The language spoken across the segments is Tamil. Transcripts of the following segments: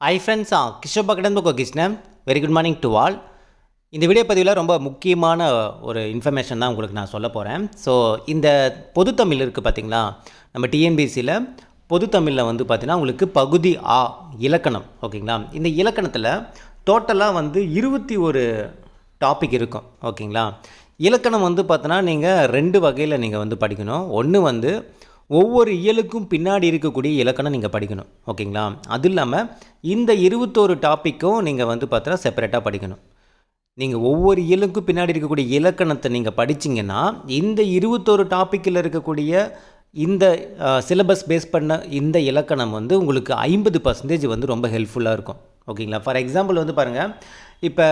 ஐ ஃப்ரெண்ட்ஸ் ஆ Kishore புக்கோ Krishnan. Very good morning to all இந்த வீடியோ பதிவில் ரொம்ப முக்கியமான ஒரு இன்ஃபர்மேஷன் தான் உங்களுக்கு நான் சொல்ல போகிறேன் ஸோ இந்த பொதுத்தமிழ் இருக்குது பார்த்தீங்களா நம்ம டிஎன்பிசியில் பொதுத்தமிழில் வந்து பார்த்திங்கன்னா உங்களுக்கு பகுதி ஆ இலக்கணம் ஓகேங்களா? இந்த இலக்கணத்தில் டோட்டலாக வந்து இருபத்தி ஒரு டாபிக் இருக்கும் ஓகேங்களா? இலக்கணம் வந்து பார்த்தோன்னா நீங்கள் ரெண்டு வகையில் நீங்கள் வந்து படிக்கணும். ஒன்று வந்து ஒவ்வொரு இயலுக்கும் பின்னாடி இருக்கக்கூடிய இலக்கணம் நீங்கள் படிக்கணும் ஓகேங்களா? அது இல்லாமல் இந்த இருபத்தோரு டாப்பிக்கும் நீங்கள் வந்து பார்த்தோன்னா செப்பரேட்டாக படிக்கணும். நீங்கள் ஒவ்வொரு இயலுக்கும் பின்னாடி இருக்கக்கூடிய இலக்கணத்தை நீங்கள் படிச்சிங்கன்னா இந்த இருபத்தோரு டாப்பிக்கில் இருக்கக்கூடிய இந்த சிலபஸ் பேஸ் பண்ண இந்த இலக்கணம் வந்து உங்களுக்கு ஐம்பது பர்சன்டேஜ் வந்து ரொம்ப ஹெல்ப்ஃபுல்லாக இருக்கும் ஓகேங்களா? ஃபார் எக்ஸாம்பிள் வந்து பாருங்கள் இப்போ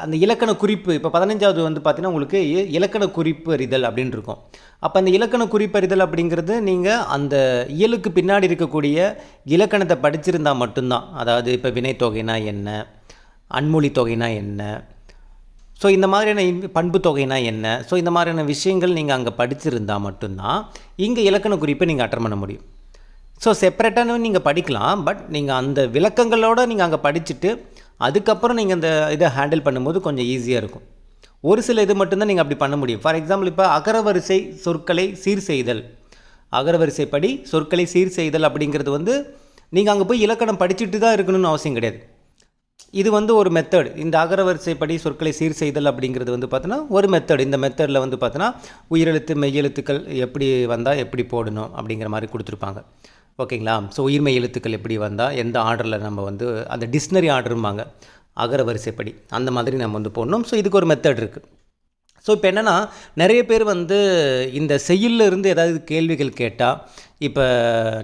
அந்த இலக்கண குறிப்பு இப்போ பதினஞ்சாவது வந்து பார்த்தீங்கன்னா உங்களுக்கு இ- இலக்கண குறிப்பு அறிதல் அப்படின்னு இருக்கும். அப்போ அந்த இலக்கண குறிப்பறிதல் அப்படிங்கிறது நீங்கள் அந்த இயலுக்கு பின்னாடி இருக்கக்கூடிய இலக்கணத்தை படிச்சிருந்தால் மட்டும்தான். அதாவது இப்போ வினைத்தொகைனா என்ன அன்மொழி தொகைனா என்ன ஸோ இந்த மாதிரியான பண்பு தொகைனா என்ன ஸோ இந்த மாதிரியான விஷயங்கள் நீங்கள் அங்கே படிச்சிருந்தால் மட்டும்தான் இங்கே இலக்கண குறிப்பை நீங்கள் அட்டன் பண்ண முடியும். ஸோ செப்பரேட்டான நீங்கள் படிக்கலாம் பட் நீங்கள் அந்த விளக்கங்களோடு நீங்கள் அங்கே படிச்சுட்டு அதுக்கப்புறம் நீங்கள் அந்த இதை ஹேண்டில் பண்ணும்போது கொஞ்சம் ஈஸியாக இருக்கும். ஒரு சில இது மட்டும்தான் நீங்கள் அப்படி பண்ண முடியும். ஃபார் எக்ஸாம்பிள் இப்போ அகரவரிசை சொற்களை சீர் செய்தல். அகரவரிசைப்படி சொற்களை சீர் செய்தல் அப்படிங்கிறது வந்து நீங்கள் அங்கே போய் இலக்கணம் படிச்சுட்டு தான் இருக்கணும்னு அவசியம் கிடையாது. இது வந்து ஒரு மெத்தட் இந்த அகரவரிசைப்படி சொற்களை சீர் செய்தல் அப்படிங்கிறது வந்து பார்த்தோன்னா ஒரு மெத்தட் இந்த மெத்தடில் வந்து பார்த்தோன்னா உயிரெழுத்து மெய்யெழுத்துக்கள் எப்படி வந்தால் எப்படி போடணும் அப்படிங்கிற மாதிரி கொடுத்துருப்பாங்க. ஓகேங்களா? ஸோ உயிர்மெய் எழுத்துக்கள் எப்படி வந்தால் எந்த ஆர்டரில் நம்ம வந்து அந்த டிக்ஷனரி ஆர்டரும்பாங்க அகர வரிசைப்படி அந்த மாதிரி நம்ம வந்து போடணும். ஸோ இதுக்கு ஒரு மெத்தட் இருக்குது ஸோ இப்போ என்னென்னா நிறைய பேர் வந்து இந்த செய்யுள்ல இருந்து ஏதாவது கேள்விகள் கேட்டால் இப்போ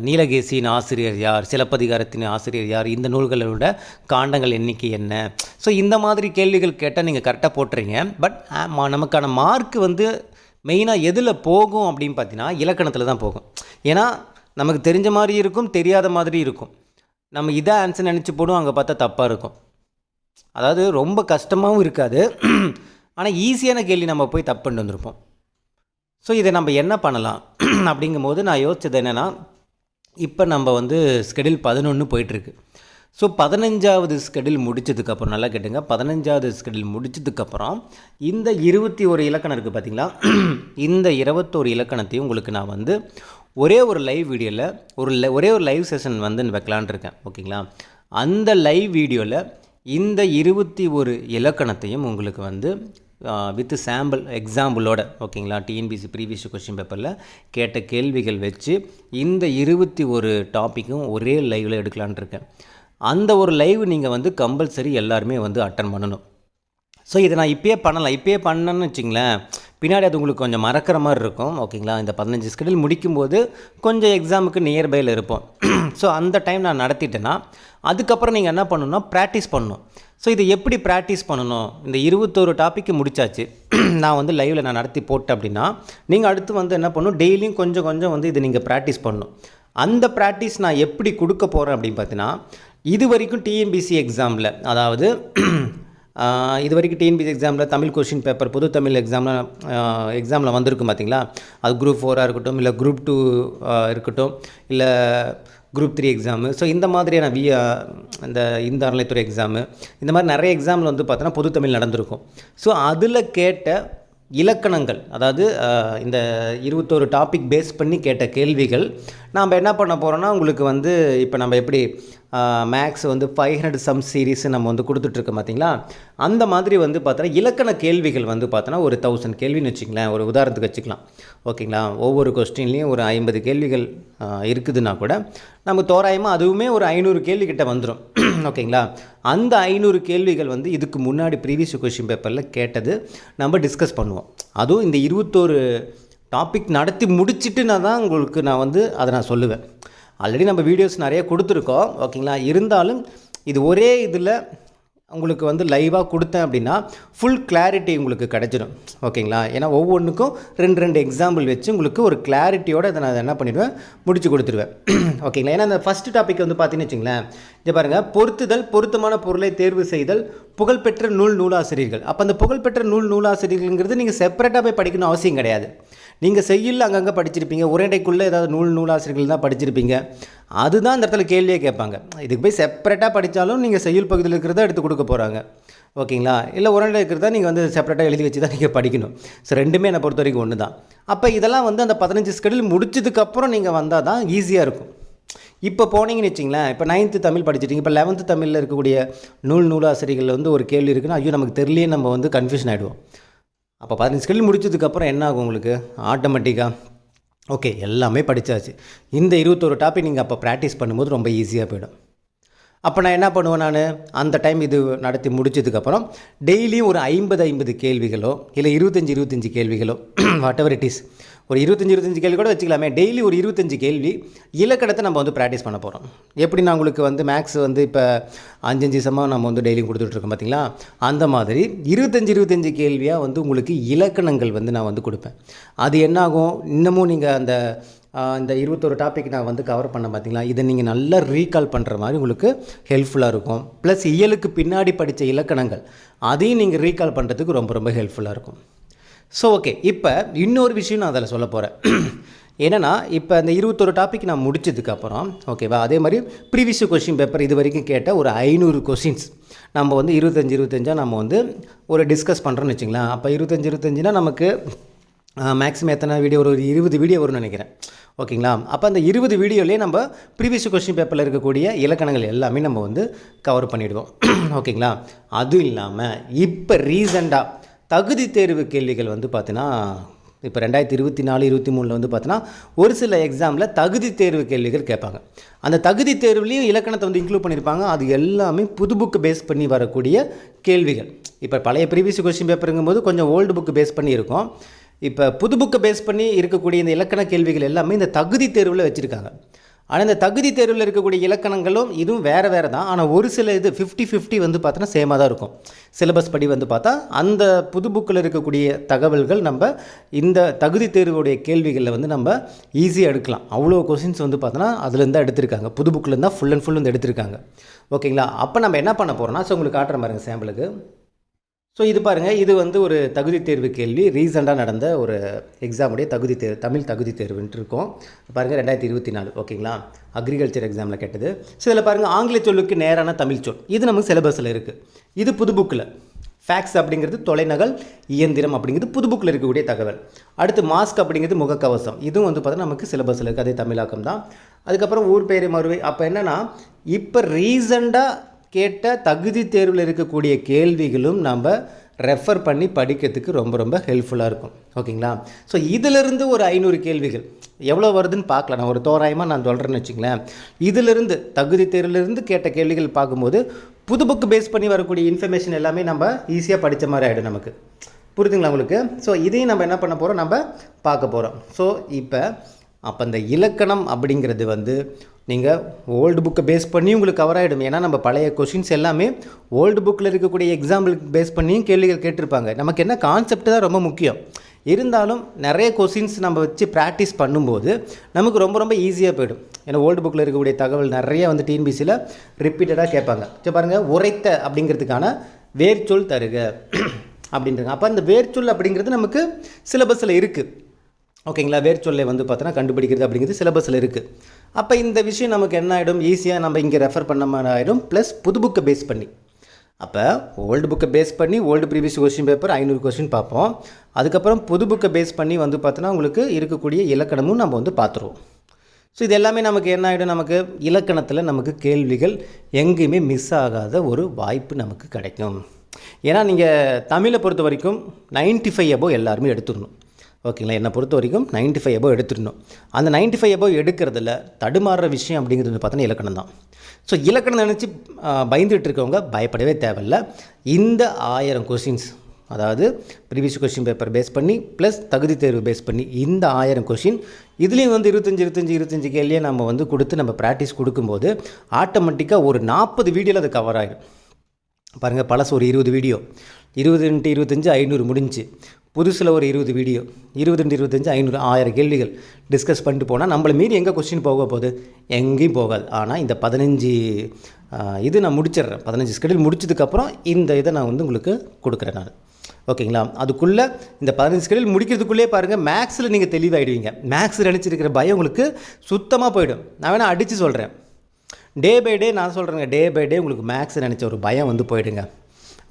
நீலகேசியின் ஆசிரியர் யார் சிலப்பதிகாரத்தின் ஆசிரியர் யார் இந்த நூல்களோட காண்டங்கள் எண்ணிக்கை என்ன? ஸோ இந்த மாதிரி கேள்விகள் கேட்டால் நீங்கள் கரெக்டாக போட்டுறீங்க. பட் நமக்கான மார்க் வந்து மெயினாக எதில் போகும் அப்படின்னு பார்த்தீங்கன்னா இலக்கணத்தில் தான் போகும். ஏன்னா நமக்கு தெரிஞ்ச மாதிரி இருக்கும் தெரியாத மாதிரி இருக்கும். நம்ம இதை ஆன்சர் நினச்சி போடும் அங்கே பார்த்தா தப்பாக இருக்கும். அதாவது ரொம்ப கஷ்டமாகவும் இருக்காது. ஆனால் ஈஸியான கேள்வி நம்ம போய் தப்பு பண்ணிட்டு வந்திருப்போம். ஸோ இதை நம்ம என்ன பண்ணலாம்? அப்படிங்கும்போது நான் யோசித்தது என்னென்னா இப்போ நம்ம வந்து ஸ்கெடியூல் பதினொன்று போயிட்டுருக்கு. ஸோ பதினஞ்சாவது ஸ்கெடியூல் முடிச்சதுக்கப்புறம் நல்லா கேட்டுங்க. பதினஞ்சாவது ஸ்கெடியூல் முடிச்சதுக்கப்புறம் இந்த இருபத்தி ஒரு இலக்கணம் இருக்குது பார்த்தீங்களா இந்த இருபத்தோரு இலக்கணத்தையும் உங்களுக்கு நான் வந்து ஒரே ஒரு லைவ் வீடியோவில் ஒரு ஒரே ஒரு லைவ் செஷன் வந்து வைக்கலான் இருக்கேன் ஓகேங்களா? அந்த லைவ் வீடியோவில் இந்த இருபத்தி ஒரு இலக்கணத்தையும் உங்களுக்கு வந்து வித் சாம்பிள் எக்ஸாம்பிளோட ஓகேங்களா டிஎன்பிசி ப்ரீவியஸ் கொஸ்டின் பேப்பரில் கேட்ட கேள்விகள் வச்சு இந்த இருபத்தி ஒரு டாப்பிக்கும் ஒரே லைவில் எடுக்கலான்னு இருக்கேன் அந்த ஒரு லைவ் நீங்கள் வந்து கம்பல்சரி எல்லாருமே வந்து அட்டன் பண்ணணும். ஸோ இதை நான் இப்பயே பண்ணலாம். இப்பயே பண்ணேன்னு வச்சிங்களேன் பின்னாடி அது உங்களுக்கு கொஞ்சம் மறக்கிற மாதிரி இருக்கும் ஓகேங்களா? இந்த பதினஞ்சு ஸ்கெடியூல் முடிக்கும்போது கொஞ்சம் எக்ஸாமுக்கு நியர்பையில் இருப்போம். ஸோ அந்த டைம் நான் நடத்திட்டேன்னா அதுக்கப்புறம் நீங்கள் என்ன பண்ணணும்னா ப்ராக்டிஸ் பண்ணணும். ஸோ இதை எப்படி ப்ராக்டிஸ் பண்ணணும்? இந்த இருபத்தோரு டாப்பிக்கு முடிச்சாச்சு. நான் வந்து லைவில் நான் நடத்தி போட்டேன் அப்படின்னா நீங்கள் அடுத்து வந்து என்ன பண்ணணும்? டெய்லியும் கொஞ்சம் கொஞ்சம் வந்து இதை நீங்கள் ப்ராக்டிஸ் பண்ணணும். அந்த ப்ராக்டிஸ் நான் எப்படி கொடுக்க போகிறேன் அப்படின்னு பார்த்தீங்கன்னா இது வரைக்கும் டிஎன்பிசி எக்ஸாமில் அதாவது இது வரைக்கும் டிஎன்பிசி எக்ஸாமில் தமிழ் கொஷின் பேப்பர் பொது தமிழ் எக்ஸாமில் எக்ஸாமில் வந்திருக்கும் பார்த்தீங்களா அது குரூப் ஃபோராக இருக்கட்டும் இல்லை குரூப் டூ இருக்கட்டும் இல்லை குரூப் த்ரீ எக்ஸாமு ஸோ இந்த மாதிரியான வி இந்த இந்த அறநிலைத்துறை எக்ஸாமு இந்த மாதிரி நிறைய எக்ஸாமில் வந்து பார்த்தோன்னா பொது தமிழ் நடந்திருக்கும். ஸோ அதில் கேட்ட இலக்கணங்கள் அதாவது இந்த இருபத்தோரு டாபிக் பேஸ் பண்ணி கேட்ட கேள்விகள் நாம் என்ன பண்ண போகிறோன்னா உங்களுக்கு வந்து இப்போ நம்ம எப்படி மேக்ஸ் வந்து ஃபைவ் ஹண்ட்ரட் சம் சீரீஸ் நம்ம வந்து கொடுத்துட்ருக்கோம் பார்த்தீங்களா? அந்த மாதிரி வந்து பார்த்தோன்னா இலக்கண கேள்விகள் வந்து பார்த்தோன்னா ஒரு தௌசண்ட் கேள்வின்னு வச்சுங்களேன் ஒரு உதாரணத்துக்கு வச்சுக்கலாம். ஓகேங்களா? ஒவ்வொரு கொஸ்டின்லேயும் ஒரு ஐம்பது கேள்விகள் இருக்குதுன்னா கூட நம்ம தோராயமாக அதுவுமே ஒரு ஐநூறு கேள்வி கிட்ட வந்துடும் ஓகேங்களா? அந்த ஐநூறு கேள்விகள் வந்து இதுக்கு முன்னாடி ப்ரீவியஸ் கொஷின் பேப்பரில் கேட்டது நம்ம டிஸ்கஸ் பண்ணுவோம். அதுவும் இந்த இருபத்தோரு டாபிக் நடத்தி முடிச்சுட்டு நான் தான் உங்களுக்கு நான் வந்து அதை நான் சொல்லுவேன். ஆல்ரெடி நம்ம வீடியோஸ் நிறைய கொடுத்துருக்கோம் ஓகேங்களா இருந்தாலும் இது ஒரே இதில் உங்களுக்கு வந்து லைவாக கொடுத்தேன் அப்படின்னா ஃபுல் கிளாரிட்டி உங்களுக்கு கிடச்சிடும் ஓகேங்களா ஏன்னா ஒவ்வொன்றுக்கும் ரெண்டு ரெண்டு எக்ஸாம்பிள் வச்சு உங்களுக்கு ஒரு கிளாரிட்டியோடு அதை நான் என்ன பண்ணிடுவேன் முடிச்சு கொடுத்துருவேன் ஓகேங்களா ஏன்னா அந்த ஃபஸ்ட்டு டாபிக் வந்து பார்த்தீங்கன்னு வச்சுங்களேன் இதை பாருங்கள் பொருத்துதல் பொருத்தமான பொருளை தேர்வு செய்தல் புகழ்பெற்ற நூல் நூலாசிரியர்கள். அப்போ அந்த புகழ்பெற்ற நூல் நூலாசிரியர்கள்ங்கிறது நீங்கள் செப்பரேட்டாக போய் படிக்கணும் அவசியம் கிடையாது. நீங்கள் செய்யுள்ள அங்கங்கே படிச்சிருப்பீங்க. உரையடைக்குள்ளே ஏதாவது நூல் நூலாசிரியர்கள் தான் படிச்சிருப்பீங்க. அதுதான் இந்த இடத்துல கேள்வியே கேட்பாங்க. இதுக்கு போய் செப்பரேட்டாக படித்தாலும் நீங்கள் செய்யுள் பகுதியில் இருக்கிறத எடுத்து கொடுக்க போகிறாங்க ஓகேங்களா? இல்லை உரண்டை இருக்கிறதா நீங்கள் வந்து செப்பரேட்டாக எழுதி வச்சு தான் நீங்கள் படிக்கணும். ஸோ ரெண்டுமே என்னை பொறுத்த வரைக்கும் ஒன்று தான் அப்போ இதெல்லாம் வந்து அந்த பதினஞ்சு ஸ்கெடியூல் முடிச்சதுக்கப்புறம் நீங்கள் வந்தால் தான் ஈஸியாக இருக்கும். இப்போ போனீங்கன்னு வச்சிங்களேன் இப்போ நைன்த்து தமிழ் படிச்சிட்டிங்க இப்போ லெவன்த்து தமிழில் இருக்கக்கூடிய நூல் நூலாசிரியர்கள் வந்து ஒரு கேள்வி இருக்குன்னா ஐயோ நமக்கு தெரியலையே நம்ம வந்து கன்ஃபியூஷன் ஆகிடுவோம் அப்போ பதினஞ்சு ஸ்கில் முடிச்சதுக்கப்புறம் என்ன ஆகும் உங்களுக்கு? ஆட்டோமேட்டிக்காக ஓகே எல்லாமே படித்தாச்சு இந்த இருபத்தொரு டாபிக் நீங்கள் அப்போ ப்ராக்டிஸ் பண்ணும்போது ரொம்ப ஈஸியாக போயிடும். அப்போ நான் என்ன பண்ணுவேன் நான்? அந்த டைம் இது நடத்தி முடிச்சதுக்கப்புறம் டெய்லியும் ஒரு ஐம்பது ஐம்பது கேள்விகளோ இல்லை இருபத்தஞ்சி இருபத்தஞ்சி கேள்விகளோ வாட் எவர் இட் இஸ் ஒரு இருபத்தஞ்சி இருபத்தஞ்சி கேள்வி கூட வச்சுக்கலாமே. டெய்லி ஒரு இருபத்தஞ்சி கேள்வி. இலக்கணத்தை நம்ம வந்து ப்ராக்டிஸ் பண்ண போகிறோம் எப்படி நான் உங்களுக்கு வந்து மேக்ஸ் வந்து இப்போ அஞ்சஞ்சு சமம் நம்ம வந்து டெய்லியும் கொடுத்துட்ருக்கோம் பார்த்தீங்களா அந்த மாதிரி இருபத்தஞ்சி இருபத்தஞ்சி கேள்வியாக வந்து உங்களுக்கு இலக்கணங்கள் வந்து நான் வந்து கொடுப்பேன். அது என்னாகும்? இன்னமும் நீங்கள் அந்த இந்த இருபத்தொரு டாபிக் நான் வந்து கவர் பண்ண பார்த்தீங்களா இதை நீங்கள் நல்லா ரீகால் பண்ணுற மாதிரி உங்களுக்கு ஹெல்ப்ஃபுல்லாக இருக்கும். ப்ளஸ் இயலுக்கு பின்னாடி படித்த இலக்கணங்கள் அதையும் நீங்கள் ரீகால் பண்ணுறதுக்கு ரொம்ப ரொம்ப ஹெல்ப்ஃபுல்லாக இருக்கும். ஸோ ஓகே இப்போ இன்னொரு விஷயம் நான் அதில் சொல்ல போகிறேன் என்னென்னா இப்போ அந்த இருபத்தொரு டாபிக் நான் முடிச்சதுக்கப்புறம் ஓகேவா அதே மாதிரி ப்ரீவியஸ் கொஷின் பேப்பர் இது வரைக்கும் கேட்ட ஒரு ஐநூறு கொஷின்ஸ் நம்ம வந்து இருபத்தஞ்சி இருபத்தஞ்சாக நம்ம வந்து ஒரு டிஸ்கஸ் பண்ணுறோன்னு வச்சுங்களேன். அப்போ இருபத்தஞ்சி இருபத்தஞ்சுனா நமக்கு மேக்ஸிமம் எத்தனை வீடியோ ஒரு இருபது வீடியோ வரும்னு நினைக்கிறேன். ஓகேங்களா அப்போ அந்த இருபது வீடியோலேயே நம்ம ப்ரீவியஸ் கொஸ்டின் பேப்பரில் இருக்கக்கூடிய இலக்கணங்கள் எல்லாமே நம்ம வந்து கவர் பண்ணிவிடுவோம் ஓகேங்களா அதுவும் இல்லாமல் இப்போ ரீசண்டாக தகுதி தேர்வு கேள்விகள் வந்து பார்த்தீங்கன்னா இப்போ ரெண்டாயிரத்தி இருபத்தி நாலு இருபத்தி மூணில் வந்து பார்த்தீங்கன்னா ஒரு சில எக்ஸாமில் தகுதி தேர்வு கேள்விகள் கேட்பாங்க. அந்த தகுதி தேர்வுலேயும் இலக்கணத்தை வந்து இன்க்ளூட் பண்ணியிருப்பாங்க அது எல்லாமே புது புக்கு பேஸ் பண்ணி வரக்கூடிய கேள்விகள். இப்போ பழைய ப்ரீவியஸ் கொஸ்டின் பேப்பருங்கும்போது கொஞ்சம் ஓல்டு புக்கு பேஸ் பண்ணி இருக்கும். இப்போ புது புக்கை பேஸ் பண்ணி இருக்கக்கூடிய இந்த இலக்கண கேள்விகள் எல்லாமே இந்த தகுதி தேர்வில் வச்சுருக்காங்க. ஆனால் இந்த தகுதி தேர்வில் இருக்கக்கூடிய இலக்கணங்களும் இதுவும் வேறு வேறு தான் ஆனால் ஒரு சில இது ஃபிஃப்டி ஃபிஃப்டி வந்து பார்த்தோன்னா சேமாக தான் இருக்கும். சிலபஸ் படி வந்து பார்த்தா அந்த புது புக்கில் இருக்கக்கூடிய தகவல்கள் நம்ம இந்த தகுதி தேர்வுடைய கேள்விகளில் வந்து நம்ம ஈஸியாக எடுக்கலாம். அவ்வளோ கொஸ்டின்ஸ் வந்து பார்த்தோன்னா அதுலேருந்து தான் எடுத்திருக்காங்க. புது புக்கில் தான் ஃபுல் அண்ட் ஃபுல் வந்து எடுத்திருக்காங்க. ஓகேங்களா அப்போ நம்ம என்ன பண்ண போகிறோம்னா ஸோ உங்களுக்கு காட்டுற மாதிரி சாம்பிளுக்கு ஸோ இது பாருங்கள் இது வந்து ஒரு தகுதி தேர்வு கேள்வி. ரீசெண்டாக நடந்த ஒரு எக்ஸாமுடைய தகுதி தேர்வு தமிழ் தகுதி தேர்வுன்ட்டு இருக்கோம். பாருங்கள் ரெண்டாயிரத்தி இருபத்தி நாலு ஓகேங்களா? அக்ரிகல்ச்சர் எக்ஸாமில் கேட்டது. ஸோ இதில் பாருங்கள் ஆங்கில சொல்லுக்கு நேரான தமிழ் சொல். இது நமக்கு சிலபஸில் இருக்குது இது புது புக்கில் ஃபேக்ஸ் அப்படிங்கிறது தொலைநகல் இயந்திரம் அப்படிங்கிறது புது புக்கில் இருக்கக்கூடிய தகவல். அடுத்து மாஸ்க் அப்படிங்கிறது முகக்கவசம். இதுவும் வந்து பார்த்தா நமக்கு சிலபஸில் இருக்குது அதே தமிழாக்கம் தான். அதுக்கப்புறம் ஊர் பேரு மறுவை. அப்போ என்னென்னா இப்போ ரீசண்டாக கேட்ட தகுதி தேர்வில் இருக்கக்கூடிய கேள்விகளும் நம்ம ரெஃபர் பண்ணி படிக்கிறதுக்கு ரொம்ப ரொம்ப ஹெல்ப்ஃபுல்லாக இருக்கும். ஓகேங்களா? ஸோ இதிலிருந்து ஒரு ஐநூறு கேள்விகள். எவ்வளோ வருதுன்னு பார்க்கலாம். நான் ஒரு தோராயமாக நான் சொல்கிறேன்னு வச்சுங்களேன். இதிலிருந்து தகுதி தேர்விலிருந்து கேட்ட கேள்விகள் பார்க்கும்போது புது புக்கு பேஸ் பண்ணி வரக்கூடிய இன்ஃபர்மேஷன் எல்லாமே நம்ம ஈஸியாக படித்த மாதிரி ஆகிடும் நமக்கு. புரியுதுங்களா உங்களுக்கு? ஸோ இதையும் நம்ம என்ன பண்ண போகிறோம் நம்ம பார்க்க போகிறோம் ஸோ இப்போ அப்போ இந்த இலக்கணம் அப்படிங்கிறது வந்து நீங்கள் ஓல்டு புக்கை பேஸ் பண்ணி உங்களுக்கு கவர் ஆகிடும் ஏன்னா நம்ம பழைய கொஷின்ஸ் எல்லாமே ஓல்டு புக்கில் இருக்கக்கூடிய எக்ஸாம்பிளுக்கு பேஸ் பண்ணியும் கேள்விகள் கேட்டிருப்பாங்க. நமக்கு என்ன கான்செப்ட் தான் ரொம்ப முக்கியம். இருந்தாலும் நிறைய கொஷின்ஸ் நம்ம வச்சு ப்ராக்டிஸ் பண்ணும்போது நமக்கு ரொம்ப ரொம்ப ஈஸியாக போயிடும். ஏன்னா ஓல்டு புக்கில் இருக்கக்கூடிய தகவல் நிறைய வந்து டிஎன்பிசியில் ரிப்பீட்டடாக கேட்பாங்க. சரி பாருங்கள் உரைத்த அப்படிங்கிறதுக்கான வேர்ச்சொல் தருக. அப்படின்றாங்க. அப்போ அந்த வேர்ச்சொல் அப்படிங்கிறது நமக்கு சிலபஸில் இருக்குது ஓகேங்களா? வேர்ச்சொல்லை வந்து பார்த்தோன்னா கண்டுபிடிக்கிறது அப்படிங்கிறது சிலபஸில் இருக்குது அப்போ இந்த விஷயம் நமக்கு என்ன ஆகிடும் ஈஸியாக நம்ம இங்கே ரெஃபர் பண்ண மாதிரி ஆகிடும் ப்ளஸ் புது புக்கை பேஸ் பண்ணி. அப்போ ஓல்டு புக்கை பேஸ் பண்ணி ஓல்டு ப்ரீவியஸ் கொஸ்டின் பேப்பர் ஐநூறு கொஸ்டின் பார்ப்போம். அதுக்கப்புறம் புது புக்கை பேஸ் பண்ணி வந்து பார்த்தோன்னா உங்களுக்கு இருக்கக்கூடிய இலக்கணமும் நம்ம வந்து பார்த்துருவோம். ஸோ இது எல்லாமே நமக்கு என்ன ஆகிடும் நமக்கு? இலக்கணத்தில் நமக்கு கேள்விகள் எங்கேயுமே மிஸ் ஆகாத ஒரு வாய்ப்பு நமக்கு கிடைக்கும். ஏன்னா நீங்கள் தமிழை பொறுத்த வரைக்கும் 95 ஃபைவ் அபோவ் எல்லாருமே எடுத்துடணும். ஓகேங்களா? என்னை பொறுத்த வரைக்கும் 95 ஃபைவ் எபோ எடுத்துடணும் அந்த 95 ஃபைவ் எபோ எடுக்கிறதுல தடுமாறுற விஷயம் அப்படிங்கிறது வந்து பார்த்தோன்னா இலக்கணம் தான். ஸோ இலக்கணம் நினச்சி பயந்துகிட்டு இருக்கவங்க பயப்படவே தேவையில்லை. இந்த ஆயிரம் கொஷின்ஸ் அதாவது ப்ரீவியஸ் கொஷின் பேப்பர் பேஸ் பண்ணி ப்ளஸ் தகுதி தேர்வு பேஸ் பண்ணி இந்த ஆயிரம் கொஷின் இதுலேயும் வந்து இருபத்தஞ்சி இருபத்தஞ்சி இருபத்தஞ்சி கேள்வியே நம்ம வந்து கொடுத்து நம்ம ப்ராக்டிஸ் கொடுக்கும்போது ஆட்டோமேட்டிக்காக ஒரு நாற்பது வீடியோவில் அது கவர் ஆகிடும் பாருங்கள் பழசு ஒரு இருபது வீடியோ இருபது ரெண்டு இருபத்தஞ்சு ஐநூறு முடிஞ்சு. புதுசில் ஒரு இருபது வீடியோ இருபது இன்ட்டு இருபத்தஞ்சு ஐநூறு ஆயிரம் கேள்விகள் டிஸ்கஸ் பண்ணிட்டு போனால் நம்மளை மீறி எங்கே கொஸ்டின் போக போகுது? எங்கேயும் போகாது. ஆனால் இந்த பதினஞ்சு இது நான் முடிச்சிடுறேன். பதினஞ்சு ஸ்கெடியூல் முடிச்சதுக்கப்புறம் இந்த இதை நான் வந்து உங்களுக்கு கொடுக்குறேன் நான். ஓகேங்களா? அதுக்குள்ளே இந்த பதினஞ்சு ஸ்கெடியூல் முடிக்கிறதுக்குள்ளே பாருங்கள் மேக்ஸில் நீங்கள் தெளிவாயிடுவீங்க. மேக்ஸ் நினச்சிருக்கிற பயம் உங்களுக்கு சுத்தமாக போயிடும். நான் வேணால் அடித்து சொல்கிறேன் டே பை டே நான் சொல்கிறேங்க டே பை டே உங்களுக்கு மேக்ஸ் நினச்ச ஒரு பயம் வந்து போயிடுங்க.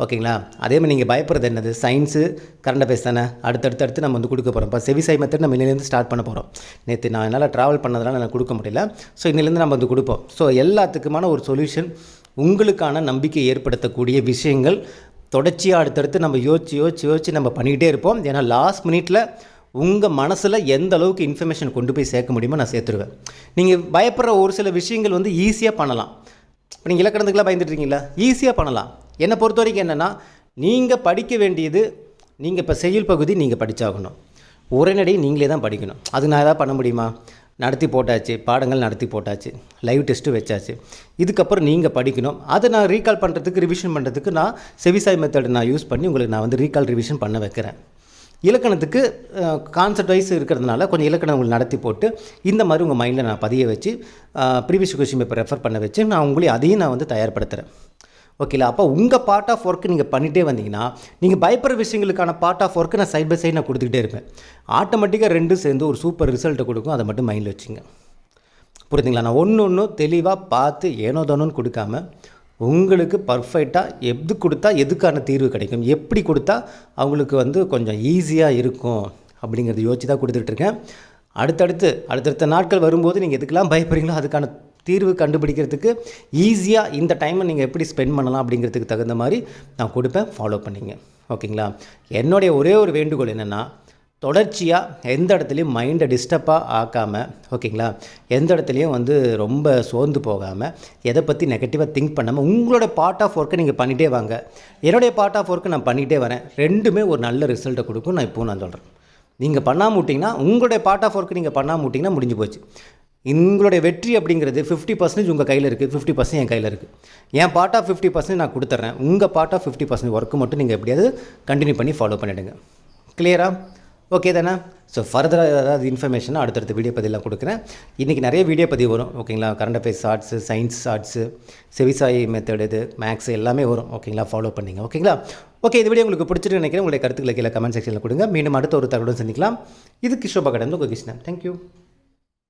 ஓகேங்களா? அதே மாதிரி நீங்கள் பயப்படுறது என்னது? சயின்ஸு கரண்ட் அஃபேர்ஸ் தானே? அடுத்தடுத்து அடுத்து நம்ம வந்து கொடுக்க போகிறோம் இப்போ செவிசை மெத்தட் நம்ம இன்னிலேருந்து ஸ்டார்ட் பண்ண போகிறோம் நேற்று நான் என்னால் ட்ராவல் பண்ணதுனால நான் கொடுக்க முடியல. ஸோ இன்னிலேருந்து நம்ம வந்து கொடுப்போம். ஸோ எல்லாத்துக்குமான ஒரு சொல்யூஷன் உங்களுக்கான நம்பிக்கை ஏற்படுத்தக்கூடிய விஷயங்கள் தொடர்ச்சியாக அடுத்தடுத்து நம்ம யோசிச்சு யோசிச்சு யோசிச்சு நம்ம பண்ணிக்கிட்டே இருப்போம். ஏன்னா லாஸ்ட் மினிட்ல உங்கள் மனசில் எந்த அளவுக்கு இன்ஃபர்மேஷன் கொண்டு போய் சேர்க்க முடியுமோ நான் சேர்த்துருவேன். நீங்கள் பயப்படுற ஒரு சில விஷயங்கள் வந்து ஈஸியாக பண்ணலாம். இப்போ நீங்கள் இலக்கணத்துக்குலாம் பயந்துட்டுருக்கீங்களா ஈஸியாக பண்ணலாம். என்னை பொறுத்த வரைக்கும் என்னென்னா நீங்கள் படிக்க வேண்டியது நீங்கள் இப்போ செயல் பகுதி நீங்கள் படித்தாகணும் உரைநடை நீங்களே தான் படிக்கணும். அது நான் ஏதாவது பண்ண முடியுமா? நடத்தி போட்டாச்சு பாடங்கள் நடத்தி போட்டாச்சு லைவ் டெஸ்ட்டு வச்சாச்சு. இதுக்கப்புறம் நீங்கள் படிக்கணும். அதை நான் ரீகால் பண்ணுறதுக்கு ரிவிஷன் பண்ணுறதுக்கு நான் செவிசாய் மெத்தட் நான் யூஸ் பண்ணி உங்களுக்கு நான் வந்து ரீகால் ரிவிஷன் பண்ண வைக்கிறேன். இலக்கணத்துக்கு கான்செப்ட் வைஸ் இருக்கிறதுனால கொஞ்சம் இலக்கணம் உங்களுக்கு நடத்தி போட்டு இந்த மாதிரி உங்கள் மைண்டில் நான் பதிய வச்சு ப்ரீவியஸ் கொஷின் பேப்பர் ரெஃபர் பண்ண வச்சு நான் உங்களையும் அதையும் நான் வந்து தயார்படுத்துகிறேன் ஓகேங்களா அப்போ உங்கள் பார்ட் ஆஃப் ஒர்க்கு நீங்கள் பண்ணிகிட்டே வந்தீங்கன்னா நீங்கள் பயப்படுற விஷயங்களுக்கான பார்ட் ஆஃப் ஒர்க்கு நான் சைட் பை சைட் நான் கொடுத்துக்கிட்டே இருப்பேன். ஆட்டோமேட்டிக்காக ரெண்டும் சேர்ந்து ஒரு சூப்பர் ரிசல்ட்டை கொடுக்கும். அதை மட்டும் மைண்டில் வச்சுங்க. புரியுதுங்களா? நான் ஒன்று ஒன்றும் தெளிவாக பார்த்து ஏனோ தானோன்னு கொடுக்காம உங்களுக்கு பர்ஃபெக்டாக எது கொடுத்தா எதுக்கான தீர்வு கிடைக்கும்? எப்படி கொடுத்தா அவங்களுக்கு வந்து கொஞ்சம் ஈஸியாக இருக்கும்? அப்படிங்கிறத யோசிச்சு தான் கொடுத்துட்ருக்கேன் அடுத்தடுத்து அடுத்தடுத்த நாட்கள் வரும்போது நீங்கள் எதுக்கெல்லாம் பயப்படுறீங்களோ அதுக்கான தீர்வு கண்டுபிடிக்கிறதுக்கு ஈஸியாக இந்த டைமை நீங்கள் எப்படி ஸ்பெண்ட் பண்ணலாம் அப்படிங்கிறதுக்கு தகுந்த மாதிரி நான் கொடுப்பேன். ஃபாலோ பண்ணிங்க. ஓகேங்களா என்னுடைய ஒரே ஒரு வேண்டுகோள் என்னென்னா தொடர்ச்சியாக எந்த இடத்துலையும் மைண்டை டிஸ்டர்பாக ஆக்காமல் ஓகேங்களா எந்த இடத்துலையும் வந்து ரொம்ப சோர்ந்து போகாமல் எதை பற்றி நெகட்டிவாக திங்க் பண்ணாமல் உங்களோட பார்ட் ஆஃப் ஒர்க்கை நீங்கள் பண்ணிகிட்டே வாங்க. என்னுடைய பார்ட் ஆஃப் ஒர்க்கை நான் பண்ணிகிட்டே வரேன். ரெண்டுமே ஒரு நல்ல ரிசல்ட்டை கொடுக்கும். நான் இப்போவும் நான் சொல்கிறேன் நீங்கள் பண்ணாமல் விட்டிங்கன்னா உங்களுடைய பார்ட் ஆஃப் ஒர்க்கு நீங்கள் பண்ணாமல் விட்டிங்கன்னா முடிஞ்சு போச்சு. உங்களுடைய வெற்றி அப்படிங்கிறது ஃபிஃப்டி பர்சன்டேஜ் உங்கள் கையில் இருக்குது ஃபிஃப்டி பர்சன்ட் என் கையில் இருக்குது என் பார்ட் ஆஃப் ஃபிஃப்டி பர்சன்ட் நான் கொடுத்துட்றேன் உங்கள் part of fifty percent work மட்டும் நீங்கள் எப்படியாவது கண்டினியூ பண்ணி ஃபாலோ பண்ணிவிடுங்க கிளியரா ஓகே தானே? ஸோ ஃபர்தராக ஏதாவது இன்ஃபர்மேஷனாக அடுத்தடுத்த வீடியோ பதிலாம் கொடுக்குறேன். இன்றைக்கி நிறைய வீடியோ பதிவு வரும். ஓகேங்களா current affairs shorts science shorts செவிசாயி method இது மேக்ஸ் எல்லாமே வரும். ஓகேங்களா ஃபாலோ பண்ணிங்க. ஓகேங்களா ஓகே இந்த வீடியோ உங்களுக்கு பிடிச்சிட்டு நினைக்கிறேன். உங்களுடைய கருத்துக்களை கீழே கமெண்ட் செக்ஷனில் கொடுங்க. மீண்டும் அடுத்த ஒரு தகவலும் சந்திக்கலாம். இது கிஷோபா கடந்து உங்கள் கிருஷ்ணன். தேங்க்யூ